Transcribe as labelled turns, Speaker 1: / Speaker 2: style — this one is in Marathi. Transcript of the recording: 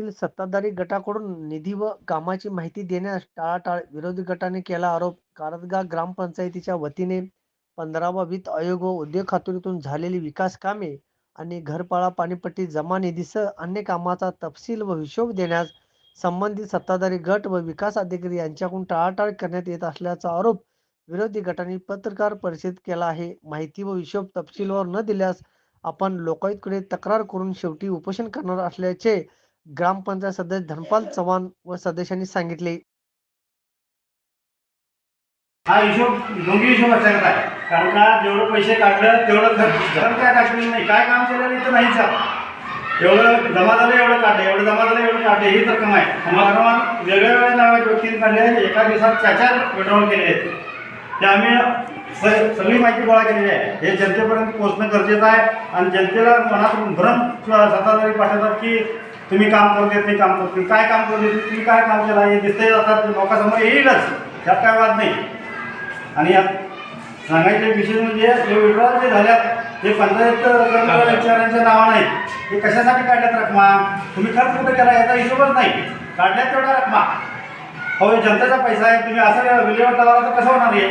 Speaker 1: पंचायतीतील सत्ताधारी गटाकडून निधी व कामाची माहिती देण्यास टाळाटाळ विरोधी गटाने केला आरोप. कारदगा ग्रामपंचायतीच्या वतीने पंधरावा वित्त आयोग व उद्योग खात्यातून झालेली विकास कामे आणि घरपाळा पाणीपट्टी जमा निधीसह अन्य कामाचा तपशील व हिशोब देण्यास संबंधित सत्ताधारी गट व विकास अधिकारी यांच्याकडून टाळाटाळ करण्यात येत असल्याचा आरोप विरोधी गटाने पत्रकार परिषद केला आहे. माहिती व हिशोब तपशीलवार न दिल्यास आपण लोकायुक्तकडे तक्रार करून शेवटी उपोषण करणार असल्याचे ग्रामपंचायत सदस्य धनपाल चव्हाण व सदस्यांनी सांगितले.
Speaker 2: हा हिशोब दोन्ही हिशोब असायला आहे. कारण का जेवढं पैसे काढलं तेवढं खर्च घर काय टाकलेलं नाही. काय काम केलं इथं नाहीच एवढं जमा झालं एवढं काढलं एवढं जमा झालं एवढं काढलं ही रक्कम आहे. वारंवार वेगळ्या वेगळ्या नावाच्या व्यक्तीने काढले एका दिवसात चार चार पेट्रोल केले आहेत. ते आम्ही सगळी माहिती गोळा केलेली आहे. हे जनतेपर्यंत पोहोचणं गरजेचं आहे. आणि जनतेला मनात भ्रम सत्ताधारी पाठवतात की तुम्ही काम करू देत नाही काम करत. नाही काय काम करू देत तुम्ही काय काम केलं हे दिसतंय आता लोकांसमोर येईलच. त्यात काय वाद नाही. आणि यात सांगायचे विषय म्हणजे हे विड्रॉल जे झाल्यात हे पंचायत कर्मचाऱ्यांच्या नावानं आहेत. हे कशासाठी काढल्यात रकमा? तुम्ही खर्च कुठे केला याचा हिशोबच नाही. काढल्यात तेवढा रकमा. हो जनतेचा पैसा आहे. तुम्ही असं विल्हेवाट लावायला तर कसं होणार आहे